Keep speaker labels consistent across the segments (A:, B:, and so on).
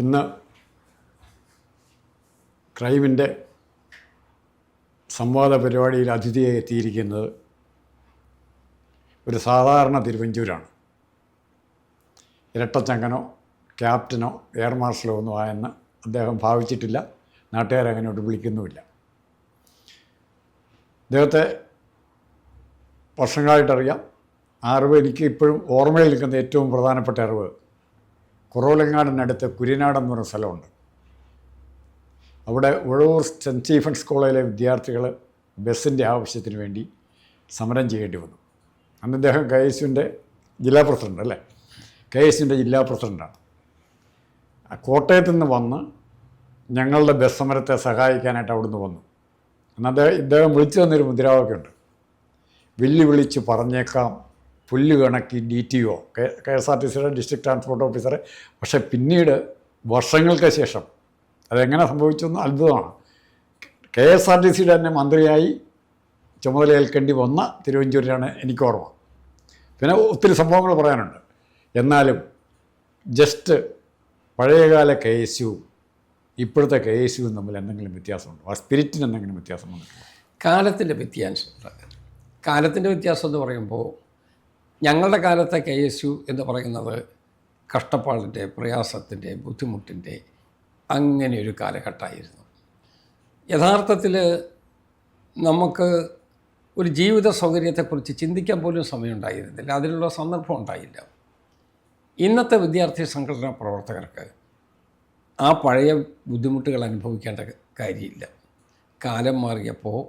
A: ഇന്ന് ക്രൈമിന്റെ സംവാദ പരിപാടിയിൽ അതിഥിയായി എത്തിയിരിക്കുന്നത് ഒരു സാധാരണ തിരുവഞ്ചൂരാണ്. ഇരട്ടച്ചങ്കനോ ക്യാപ്റ്റനോ എയർ മാർഷലോ ഒന്നും ആയെന്ന് അദ്ദേഹം ഭാവിച്ചിട്ടില്ല. നാട്ടുകാരങ്ങനോട്ട് വിളിക്കുന്നുമില്ല. അദ്ദേഹത്തെ വർഷങ്ങളായിട്ടറിയാം. ആ അറിവ് എനിക്ക് ഇപ്പോഴും ഓർമ്മയിൽ നിൽക്കുന്ന ഏറ്റവും പ്രധാനപ്പെട്ട അറിവ് കുറവലങ്ങാടിനടുത്ത് കുര്യനാട് എന്ന് പറഞ്ഞ സ്ഥലമുണ്ട്. അവിടെ ഉഴവൂർ സെന്റ് സ്റ്റീഫൻസ് കോളേജിലെ വിദ്യാർത്ഥികൾ ബസ്സിന്റെ ആവശ്യത്തിന് വേണ്ടി സമരം ചെയ്യേണ്ടി വന്നു. അന്ന് അദ്ദേഹം കെ എസ് യുവിന്റെ ജില്ലാ പ്രസിഡന്റ് അല്ലേ? കെ എസ് യുവിന്റെ ജില്ലാ പ്രസിഡന്റാണ് കോട്ടയത്ത് നിന്ന് വന്ന് ഞങ്ങളുടെ ബസ് സമരത്തെ സഹായിക്കാനായിട്ട് അവിടുന്ന് വന്നു. അന്ന് അദ്ദേഹം ഇദ്ദേഹം വിളിച്ചു തന്നൊരു മുദ്രാവാക്യമുണ്ട്. വെല്ലുവിളിച്ച് പറഞ്ഞേക്കാം പുല്ല് കണക്കി D T O K S R T സിയുടെ ഡിസ്ട്രിക്ട് ട്രാൻസ്പോർട്ട് ഓഫീസറെ പക്ഷേ പിന്നീട് വർഷങ്ങൾക്ക് ശേഷം അതെങ്ങനെ സംഭവിച്ചെന്ന് അത്ഭുതമാണ്. കെ എസ് ആർ ടി സിയുടെ തന്നെ മന്ത്രിയായി ചുമതലയേൽക്കേണ്ടി വന്ന തിരുവഞ്ചൂരിലാണ് എനിക്ക് ഓർമ്മ. പിന്നെ ഒത്തിരി സംഭവങ്ങൾ പറയാനുണ്ട്. എന്നാലും ജസ്റ്റ് പഴയകാല കെ എസ് യുവും ഇപ്പോഴത്തെ കെ എസ് യുവും തമ്മിൽ എന്തെങ്കിലും വ്യത്യാസമുണ്ടോ? ആ സ്പിരിറ്റിന് എന്തെങ്കിലും വ്യത്യാസം
B: കാലത്തിന്റെ വ്യത്യാസം. കാലത്തിന്റെ വ്യത്യാസം എന്ന് പറയുമ്പോൾ ഞങ്ങളുടെ കാലത്തെ കെ എസ് യു എന്ന് പറയുന്നത് കഷ്ടപ്പാടിന്റെ പ്രയാസത്തിന്റെ ബുദ്ധിമുട്ടിന്റെ അങ്ങനെ ഒരു കാലഘട്ടമായിരുന്നു. യഥാർത്ഥത്തിൽ നമുക്ക് ഒരു ജീവിത സൗകര്യത്തെക്കുറിച്ച് ചിന്തിക്കാൻ പോലും സമയമുണ്ടായിരുന്നില്ല. അതിനുള്ള സന്ദർഭം ഉണ്ടായില്ല. ഇന്നത്തെ വിദ്യാർത്ഥി സംഘടനാ പ്രവർത്തകർക്ക് ആ പഴയ ബുദ്ധിമുട്ടുകൾ അനുഭവിക്കേണ്ട കാര്യമില്ല. കാലം മാറിയപ്പോൾ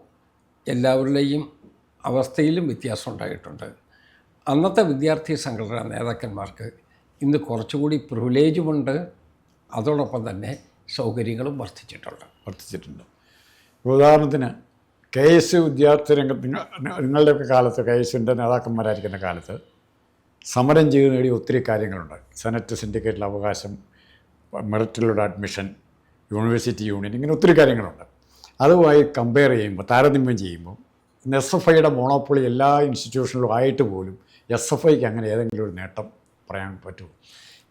B: എല്ലാവരുടെയും അവസ്ഥയിലും വ്യത്യാസം ഉണ്ടായിട്ടുണ്ട്. അന്നത്തെ വിദ്യാർത്ഥി സംഘടനാ നേതാക്കന്മാർക്ക് ഇന്ന് കുറച്ചുകൂടി പ്രിവിലേജുമുണ്ട് അതോടൊപ്പം തന്നെ സൗകര്യങ്ങളും വർദ്ധിച്ചിട്ടുണ്ട്.
A: വർദ്ധിച്ചിട്ടുണ്ട്. ഉദാഹരണത്തിന് കെ എസ് വിദ്യാർത്ഥി രംഗത്ത് നിങ്ങൾ നിങ്ങളുടെയൊക്കെ കാലത്ത് കെ എസ് യുവിന്റെ നേതാക്കന്മാരായിരിക്കുന്ന കാലത്ത് സമരം ചെയ്ത് നേടിയ ഒത്തിരി കാര്യങ്ങളുണ്ട്. സെനറ്റ് സിൻഡിക്കേറ്റിൽ അവകാശം മെറിറ്റിലൂടെ അഡ്മിഷൻ യൂണിവേഴ്സിറ്റി യൂണിയൻ ഇങ്ങനെ ഒത്തിരി കാര്യങ്ങളുണ്ട്. അതുമായി കമ്പയർ ചെയ്യുമ്പോൾ താരതമ്യം ചെയ്യുമ്പോൾ എസ് എഫ് ഐയുടെ മോണോപ്പൊളി എല്ലാ ഇൻസ്റ്റിറ്റ്യൂഷനിലും ആയിട്ട് പോലും എസ് എഫ് ഐക്ക് അങ്ങനെ ഏതെങ്കിലും ഒരു നേട്ടം പറയാൻ പറ്റുമോ?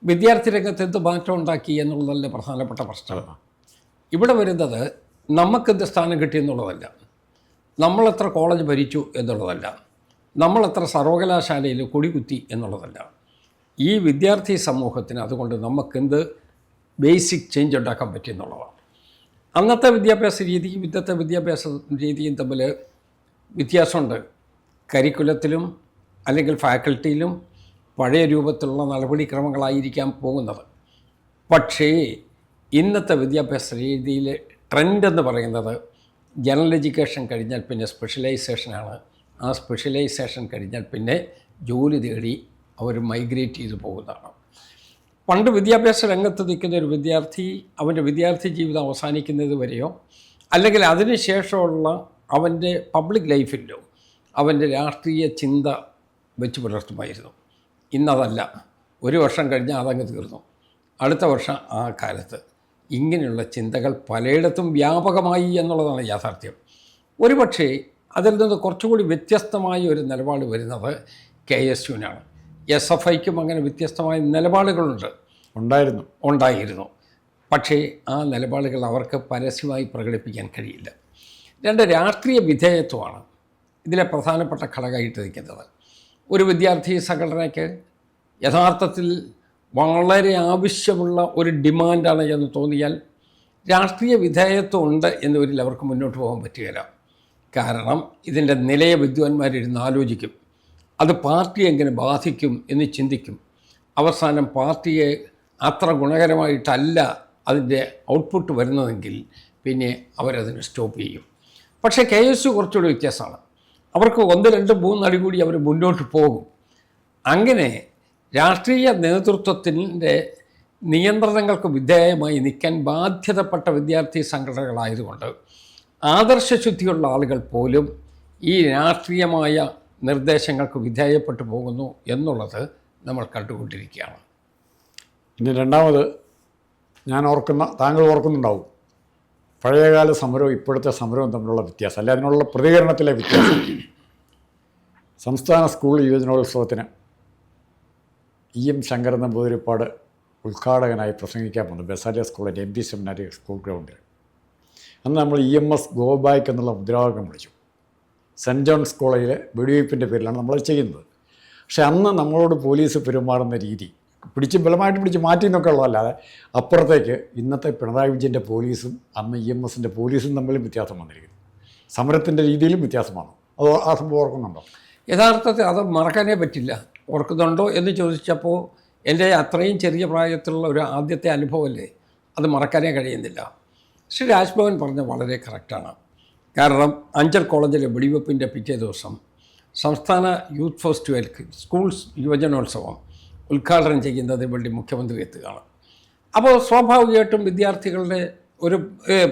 B: വിദ്യാർത്ഥി രംഗത്ത് എന്ത് മാറ്റം ഉണ്ടാക്കി എന്നുള്ളതല്ല പ്രധാനപ്പെട്ട പ്രശ്നമാണ്. ഇവിടെ വരുന്നത് നമുക്കെന്ത് സ്ഥാനം കിട്ടി എന്നുള്ളതല്ല. നമ്മളെത്ര കോളേജ് ഭരിച്ചു എന്നുള്ളതല്ല. നമ്മളെത്ര സർവകലാശാലയിൽ കൊടികുത്തി എന്നുള്ളതല്ല. ഈ വിദ്യാർത്ഥി സമൂഹത്തിന് അതുകൊണ്ട് നമുക്കെന്ത് ബേസിക് ചേഞ്ച് ഉണ്ടാക്കാൻ പറ്റി എന്നുള്ളതാണ്. അന്നത്തെ വിദ്യാഭ്യാസ രീതിയും ഇന്നത്തെ വിദ്യാഭ്യാസ രീതിയും തമ്മിൽ വ്യത്യാസമുണ്ട്. കരിക്കുലത്തിലും അല്ലെങ്കിൽ ഫാക്കൽറ്റിയിലും പഴയ രൂപത്തിലുള്ള നടപടിക്രമങ്ങളായിരിക്കാം പോകുന്നത്. പക്ഷേ ഇന്നത്തെ വിദ്യാഭ്യാസ രീതിയിലെ ട്രെൻഡ് എന്ന് പറയുന്നത് ജനറൽ എഡ്യൂക്കേഷൻ കഴിഞ്ഞാൽ പിന്നെ സ്പെഷ്യലൈസേഷനാണ് ആ സ്പെഷ്യലൈസേഷൻ കഴിഞ്ഞാൽ പിന്നെ ജോലി തേടി അവർ മൈഗ്രേറ്റ് ചെയ്തു പോകുന്നതാണ്. പണ്ട് വിദ്യാഭ്യാസ രംഗത്ത് നിൽക്കുന്ന ഒരു വിദ്യാർത്ഥി അവന്റെ വിദ്യാർത്ഥി ജീവിതം അവസാനിക്കുന്നത് വരെയോ അല്ലെങ്കിൽ അതിനുശേഷമുള്ള അവന്റെ പബ്ലിക് ലൈഫിലോ അവന്റെ രാഷ്ട്രീയ ചിന്ത വെച്ച് പുലർത്തുമായിരുന്നു. ഇന്നതല്ല. ഒരു വർഷം കഴിഞ്ഞ് അതങ്ങ് തീർന്നു. അടുത്ത വർഷം ആ കാലത്ത് ഇങ്ങനെയുള്ള ചിന്തകൾ പലയിടത്തും വ്യാപകമായി എന്നുള്ളതാണ് യാഥാർത്ഥ്യം. ഒരുപക്ഷേ അതിൽ നിന്ന് കുറച്ചുകൂടി വ്യത്യസ്തമായ ഒരു നിലപാട് വരുന്നത് കെ എസ് യുവിനാണ്. എസ് എഫ് ഐക്കും അങ്ങനെ വ്യത്യസ്തമായ നിലപാടുകളുണ്ട്.
A: ഉണ്ടായിരുന്നു.
B: ഉണ്ടായിരുന്നു. പക്ഷേ ആ നിലപാടുകൾ അവർക്ക് പരസ്യമായി പ്രകടിപ്പിക്കാൻ കഴിയില്ല. രണ്ട് രാഷ്ട്രീയ വിധേയത്വമാണ് ഇതിലെ പ്രധാനപ്പെട്ട ഘടകമായിട്ട് നിൽക്കുന്നത്. ഒരു വിദ്യാർത്ഥി സംഘടനയ്ക്ക് യഥാർത്ഥത്തിൽ വളരെ ആവശ്യമുള്ള ഒരു ഡിമാൻഡാണ് എന്ന് തോന്നിയാൽ രാഷ്ട്രീയ വിധേയത്വം ഉണ്ട് എന്ന് വരിൽ അവർക്ക് മുന്നോട്ട് പോകാൻ പറ്റുകയില്ല. കാരണം ഇതിന്റെ നിലയെ വിദ്വാൻമാരിരുന്ന് ആലോചിക്കും. അത് പാർട്ടി എങ്ങനെ ബാധിക്കും എന്ന് ചിന്തിക്കും. അവസാനം പാർട്ടിയെ അത്ര ഗുണകരമായിട്ടല്ല അതിന്റെ ഔട്ട്പുട്ട് വരുന്നതെങ്കിൽ പിന്നെ അവരതിന് സ്റ്റോപ്പ് ചെയ്യും. പക്ഷേ കെ എസ് യു കുറച്ചുകൂടി വ്യത്യാസമാണ്. അവർക്ക് ഒന്ന് രണ്ട് മൂന്ന് അടി കൂടി അവർ മുന്നോട്ട് പോകും. അങ്ങനെ രാഷ്ട്രീയ നേതൃത്വത്തിന്റെ നിയന്ത്രണങ്ങൾക്ക് വിധേയമായി നിൽക്കാൻ ബാധ്യതപ്പെട്ട വിദ്യാർത്ഥി സംഘടനകളായതുകൊണ്ട് ആദർശശുദ്ധിയുള്ള ആളുകൾ പോലും ഈ രാഷ്ട്രീയമായ നിർദ്ദേശങ്ങൾക്ക് വിധേയപ്പെട്ടു പോകുന്നു എന്നുള്ളത് നമ്മൾ കണ്ടുകൊണ്ടിരിക്കുകയാണ്.
A: ഇനി രണ്ടാമത് ഞാൻ ഓർക്കുന്ന താങ്കൾ ഓർക്കുന്നുണ്ടാവും. പഴയകാല സമരവും ഇപ്പോഴത്തെ സമരവും തമ്മിലുള്ള വ്യത്യാസം അല്ലെ അതിനുള്ള പ്രതികരണത്തിലെ വ്യത്യാസം. സംസ്ഥാന സ്കൂൾ യുവജനോത്സവത്തിന് ഇ എം ശങ്കരൻ നമ്പൂതിരിപ്പാട് ഉദ്ഘാടകനായി പ്രസംഗിക്കാൻ പോകുന്നത് ബെസാലിയ സ്കൂളിന്റെ എം പി സെമിനാരി സ്കൂൾ ഗ്രൗണ്ടിൽ. അന്ന് നമ്മൾ E M S go back എന്നുള്ള മുദ്രാവാക്യം വിളിച്ചു. സെന്റ് ജോൺസ് കോളേജിലെ വെടിവയ്പ്പിന്റെ പേരിലാണ് നമ്മൾ ചെയ്യുന്നത്. പക്ഷേ അന്ന് നമ്മളോട് പോലീസ് പെരുമാറുന്ന രീതി പിടിച്ച് ബലമായിട്ട് പിടിച്ച് മാറ്റി എന്നൊക്കെ ഉള്ളതല്ലാതെ അപ്പുറത്തേക്ക് ഇന്നത്തെ പിണറായി വിജയന്റെ പോലീസും അന്ന് ഇ എം എസിന്റെ പോലീസും തമ്മിലും വ്യത്യാസം വന്നിരിക്കുന്നു. സമരത്തിന്റെ രീതിയിലും വ്യത്യാസമാണ് അത് ആ സംഭവം ഓർക്കുന്നുണ്ടോ?
B: യഥാർത്ഥത്തിൽ അത് മറക്കാനേ പറ്റില്ല. ഓർക്കുന്നുണ്ടോ എന്ന് ചോദിച്ചപ്പോൾ എന്റെ അത്രയും ചെറിയ പ്രായത്തിലുള്ള ഒരു ആദ്യത്തെ അനുഭവമല്ലേ? അത് മറക്കാനേ കഴിയുന്നില്ല. ശ്രീ രാജ്ഭവൻ പറഞ്ഞ വളരെ കറക്റ്റാണ്. കാരണം അഞ്ചൽ കോളേജിലെ വെടിവെപ്പിന്റെ പിറ്റേ ദിവസം സംസ്ഥാന യൂത്ത് ഫെസ്റ്റിവൽ സ്കൂൾസ് യുവജനോത്സവം ഉദ്ഘാടനം ചെയ്യുന്നത് വേണ്ടി മുഖ്യമന്ത്രി എത്തുകയാണ് അപ്പോൾ സ്വാഭാവികമായിട്ടും വിദ്യാർത്ഥികളുടെ ഒരു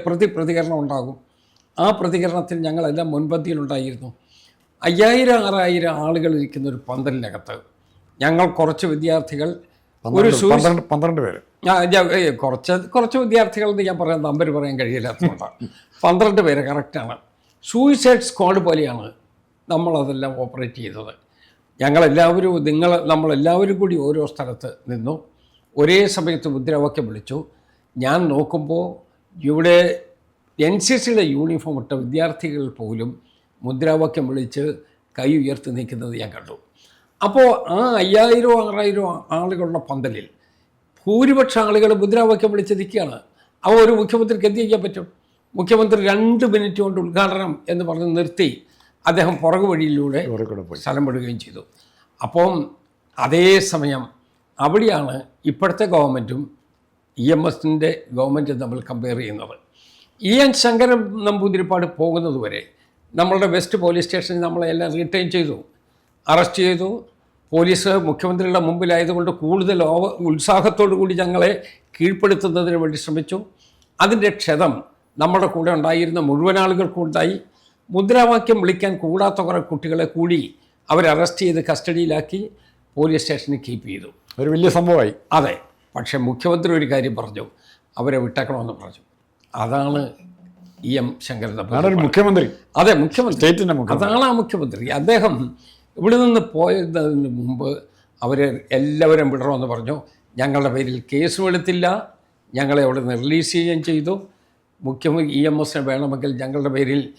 B: പ്രതി പ്രതികരണം ഉണ്ടാകും. ആ പ്രതികരണത്തിൽ ഞങ്ങളെല്ലാം മുൻപന്തിയിലുണ്ടായിരുന്നു. അയ്യായിരം ആറായിരം ആളുകൾ ഇരിക്കുന്ന ഒരു പന്തലിനകത്ത് ഞങ്ങൾ കുറച്ച് വിദ്യാർത്ഥികൾ ഒരു
A: പന്ത്രണ്ട് പേര്.
B: കുറച്ച് കുറച്ച് വിദ്യാർത്ഥികൾ എന്ന് ഞാൻ പറയാൻ നമ്പർ പറയാൻ കഴിയില്ലാത്തതുകൊണ്ടാണ് പന്ത്രണ്ട് പേര് കറക്റ്റാണ്. സൂയിസൈഡ് സ്ക്വാഡ് പോലെയാണ് നമ്മളതെല്ലാം ഓപ്പറേറ്റ് ചെയ്തത്. ഞങ്ങളെല്ലാവരും നിങ്ങൾ നമ്മളെല്ലാവരും കൂടി ഓരോ സ്ഥലത്ത് നിന്നു. ഒരേ സമയത്ത് മുദ്രാവാക്യം വിളിച്ചു. ഞാൻ നോക്കുമ്പോൾ ഇവിടെ എൻ സി സിയുടെ യൂണിഫോം ഇട്ട വിദ്യാർത്ഥികൾ പോലും മുദ്രാവാക്യം വിളിച്ച് കൈ ഉയർത്തി നിൽക്കുന്നത് ഞാൻ കണ്ടു. അപ്പോൾ ആ അയ്യായിരോ ആറായിരോ ആളുകളുടെ പന്തലിൽ ഭൂരിപക്ഷം ആളുകൾ മുദ്രാവാക്യം വിളിച്ച് നിൽക്കുകയാണ്. അപ്പോൾ ഒരു മുഖ്യമന്ത്രിക്ക് എന്ത് ചെയ്യാൻ പറ്റും? മുഖ്യമന്ത്രി രണ്ട് മിനിറ്റ് കൊണ്ട് ഉദ്ഘാടനം എന്ന് പറഞ്ഞ് നിർത്തി. അദ്ദേഹം പുറകു വഴിയിലൂടെ സ്ഥലം വിടുകയും ചെയ്തു. അപ്പം അതേ സമയം അവിടെയാണ് ഇപ്പോഴത്തെ ഗവൺമെന്റും ഇ എം എസിന്റെ ഗവൺമെന്റും തമ്മിൽ കമ്പയർ ചെയ്യുന്നത്. ഇ എൻ ശങ്കരൻ നമ്പൂതിരിപ്പാട് പോകുന്നത് വരെ നമ്മളുടെ വെസ്റ്റ് പോലീസ് സ്റ്റേഷനിൽ നമ്മളെ എല്ലാം റീറ്റെയിൻ ചെയ്തു. അറസ്റ്റ് ചെയ്തു. പോലീസ് മുഖ്യമന്ത്രിയുടെ മുമ്പിലായതുകൊണ്ട് കൂടുതൽ ഓവ ഉത്സാഹത്തോടു കൂടി ഞങ്ങളെ കീഴ്പ്പെടുത്തുന്നതിന് വേണ്ടി ശ്രമിച്ചു. അതിന്റെ ക്ഷതം നമ്മുടെ കൂടെ ഉണ്ടായിരുന്ന മുഴുവൻ ആളുകൾക്കും ഉണ്ടായി. മുദ്രാവാക്യം വിളിക്കാൻ കൂടാത്ത കുറേ കുട്ടികളെ കൂടി അവർ അറസ്റ്റ് ചെയ്ത് കസ്റ്റഡിയിലാക്കി പോലീസ് സ്റ്റേഷനിൽ കീപ്പ് ചെയ്തു.
A: ഒരു വലിയ സംഭവമായി.
B: അതെ. പക്ഷേ മുഖ്യമന്ത്രി ഒരു കാര്യം പറഞ്ഞു. അവരെ വിട്ടേക്കണമെന്ന് പറഞ്ഞു. അതാണ് ഇ എം ശങ്കരൻ
A: മുഖ്യമന്ത്രി.
B: അതെ മുഖ്യമന്ത്രി.
A: സ്റ്റേറ്റിന്റെ
B: അതാണ് ആ മുഖ്യമന്ത്രി. അദ്ദേഹം ഇവിടെ നിന്ന് പോയതിന് മുമ്പ് അവർ എല്ലാവരും വിടണമെന്ന് പറഞ്ഞു. ഞങ്ങളുടെ പേരിൽ കേസും എടുത്തില്ല ഞങ്ങളെ അവിടെ നിന്ന് റിലീസ് ചെയ്യുകയും ചെയ്തു. മുഖ്യമന്ത്രി ഇ എം എസിന് വേണമെങ്കിൽ ഞങ്ങളുടെ പേരിൽ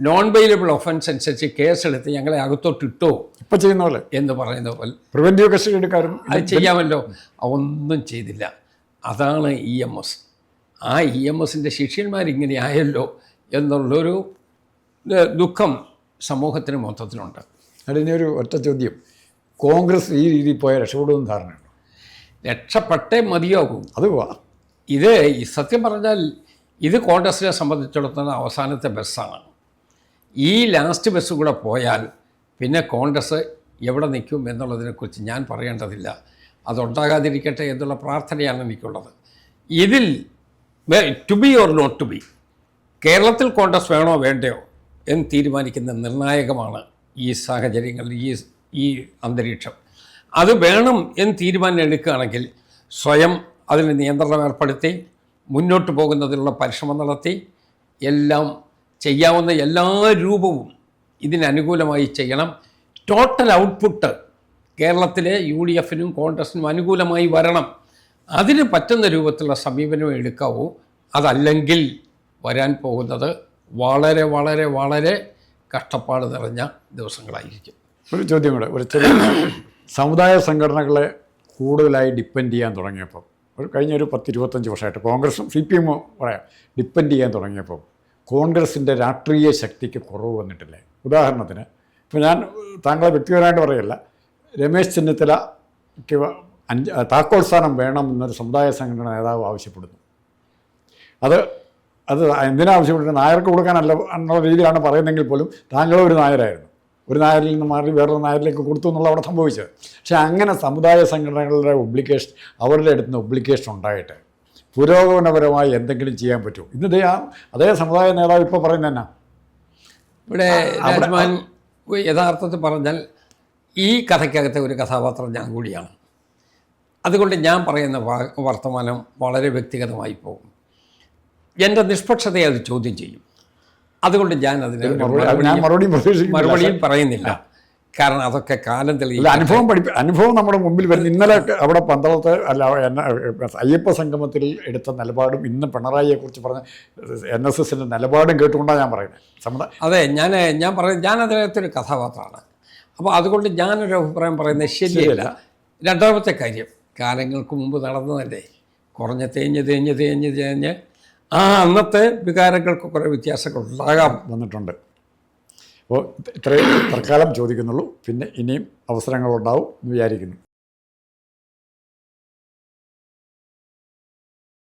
B: നോൺ വെയിലബിൾ ഒഫൻസ് അനുസരിച്ച് കേസെടുത്ത് ഞങ്ങളെ അകത്തോട്ടിട്ടോ
A: ഇപ്പൊ ചെയ്യുന്ന പോലെ.
B: എന്ന് പറയുന്ന പോലെ.
A: പ്രിവെന്റീവ് കസ്റ്റഡി എടുക്കാനും
B: അത് ചെയ്യാമല്ലോ. ഒന്നും ചെയ്തില്ല. അതാണ് ഇ എം എസ്. ആ ഇ എം എസിന്റെ ശിഷ്യന്മാരിങ്ങനെ ആയല്ലോ എന്നുള്ളൊരു ദുഃഖം സമൂഹത്തിന് മൊത്തത്തിലുണ്ട്.
A: അതിന് ഒരു ഒറ്റ ചോദ്യം. കോൺഗ്രസ് ഈ രീതിയിൽ പോയാൽ രക്ഷപ്പെടുമെന്ന് ധാരണയുണ്ടോ?
B: രക്ഷപ്പെട്ടേ മതിയാകും.
A: അത്
B: ഇത് സത്യം പറഞ്ഞാൽ ഇത് കോൺഗ്രസിനെ സംബന്ധിച്ചിടത്തോളം അവസാനത്തെ ബസ്സാണ്. ഈ ലാസ്റ്റ് ബസ് കൂടെ പോയാൽ പിന്നെ കോൺഗ്രസ് എവിടെ നിൽക്കും എന്നുള്ളതിനെക്കുറിച്ച് ഞാൻ പറയേണ്ടതില്ല. അതുണ്ടാകാതിരിക്കട്ടെ എന്നുള്ള പ്രാർത്ഥനയാണ് എനിക്കുള്ളത്. ഇതിൽ to be or not to be കേരളത്തിൽ കോൺഗ്രസ് വേണോ വേണ്ടയോ എന്ന് തീരുമാനിക്കുന്ന നിർണായകമാണ് ഈ സാഹചര്യങ്ങളിൽ ഈ ഈ അന്തരീക്ഷം. അത് വേണം എന്ന് തീരുമാനം എടുക്കുകയാണെങ്കിൽ സ്വയം അതിന് നിയന്ത്രണം ഏർപ്പെടുത്തി മുന്നോട്ട് പോകുന്നതിനുള്ള പരിശ്രമം നടത്തി എല്ലാം ചെയ്യാവുന്ന എല്ലാ രൂപവും ഇതിനനുകൂലമായി ചെയ്യണം. ടോട്ടൽ ഔട്ട്പുട്ട് കേരളത്തിലെ യു ഡി എഫിനും കോൺഗ്രസിനും അനുകൂലമായി വരണം. അതിന് പറ്റുന്ന രൂപത്തിലുള്ള സമീപനം എടുക്കാവൂ. അതല്ലെങ്കിൽ വരാൻ പോകുന്നത് വളരെ വളരെ വളരെ കഷ്ടപ്പാട് നിറഞ്ഞ ദിവസങ്ങളായിരിക്കും.
A: ഒരു ചോദ്യം കൂടെ ഒരു ചെറിയ സമുദായ സംഘടനകളെ കൂടുതലായി ഡിപ്പെൻഡ് ചെയ്യാൻ തുടങ്ങിയപ്പോൾ ഒരു കഴിഞ്ഞ ഒരു പത്ത് ഇരുപത്തഞ്ച് വർഷമായിട്ട് കോൺഗ്രസും സി പി എമ്മും പറയാം ഡിപ്പെൻഡ് ചെയ്യാൻ തുടങ്ങിയപ്പോൾ കോൺഗ്രസിന്റെ രാഷ്ട്രീയ ശക്തിക്ക് കുറവ് വന്നിട്ടില്ലേ? ഉദാഹരണത്തിന് ഇപ്പോൾ ഞാൻ താങ്കളെ വ്യക്തിപരമായിട്ട് പറയല്ല രമേശ് ചെന്നിത്തലയ്ക്ക് അഞ്ച് താക്കോൽ സ്ഥാനം വേണം എന്നൊരു സമുദായ സംഘടന നേതാവ് ആവശ്യപ്പെടുന്നു. അത് അത് എന്തിനാ ആവശ്യപ്പെട്ടത് നായർക്ക് കൊടുക്കാനല്ല എന്നുള്ള രീതിയിലാണ് പറയുന്നതെങ്കിൽ പോലും താങ്കളും ഒരു നായരായിരുന്നു. ഒരു നായരിൽ നിന്ന് മാറി വേറൊരു നായരിലേക്ക് കൊടുത്തു എന്നുള്ള അവിടെ സംഭവിച്ചത്. പക്ഷേ അങ്ങനെ സമുദായ സംഘടനകളുടെ ഒബ്ലിക്കേഷൻ അവരുടെ അടുത്ത് നിന്ന് ഒബ്ലിക്കേഷൻ ഉണ്ടായിട്ട് പുരോഗമനപരമായി എന്തെങ്കിലും ചെയ്യാൻ പറ്റുമോ? ഇന്ന് ആ അതേ സമുദായ നേതാവ് ഇപ്പോൾ പറയുന്നത് തന്നെ
B: ഇവിടെ രാജ്മാൻ യഥാർത്ഥത്തിൽ പറഞ്ഞാൽ ഈ കഥയ്ക്കകത്തെ ഒരു കഥാപാത്രം ഞാൻ കൂടിയാണ്. അതുകൊണ്ട് ഞാൻ പറയുന്ന വർത്തമാനം വളരെ വ്യക്തിഗതമായി പോകും. എന്റെ നിഷ്പക്ഷതയെ അത് ചോദ്യം ചെയ്യും. അതുകൊണ്ട് ഞാൻ അതിന്
A: മറുപടിയും
B: മറുപടിയും പറയുന്നില്ല. കാരണം അതൊക്കെ കാലം തെളിയില്ല
A: അനുഭവം പഠിപ്പി അനുഭവം നമ്മുടെ മുമ്പിൽ വരുന്നത് ഇന്നലെ അവിടെ പന്തളത്ത് അല്ല അയ്യപ്പ സംഗമത്തിൽ എടുത്ത നിലപാടും ഇന്ന് പിണറായിയെക്കുറിച്ച് പറഞ്ഞ എൻ എസ് എസിന്റെ നിലപാടും കേട്ടുകൊണ്ടാണ് ഞാൻ പറയുന്നത്. സമ്മത
B: അതെ ഞാൻ ഞാൻ പറയുന്നത് ഞാൻ അദ്ദേഹത്തിന്റെ കഥാപാത്രമാണ്. അപ്പോൾ അതുകൊണ്ട് ഞാനൊരു അഭിപ്രായം പറയുന്നത് ശരിയല്ല. രണ്ടാമത്തെ കാര്യം കാലങ്ങൾക്ക് മുമ്പ് നടന്നതല്ലേ? കുറഞ്ഞ തേഞ്ഞ് തേഞ്ഞ് തേഞ്ഞ് തേഞ്ഞ് ആ അന്നത്തെ വികാരങ്ങൾക്ക് കുറേ വ്യത്യാസങ്ങൾ ഉണ്ടാകാം
A: വന്നിട്ടുണ്ട്. അപ്പോൾ ഇത്രയും തൽക്കാലം ചോദിക്കുന്നുള്ളൂ. പിന്നെ ഇനിയും അവസരങ്ങളുണ്ടാവും എന്ന് വിചാരിക്കുന്നു.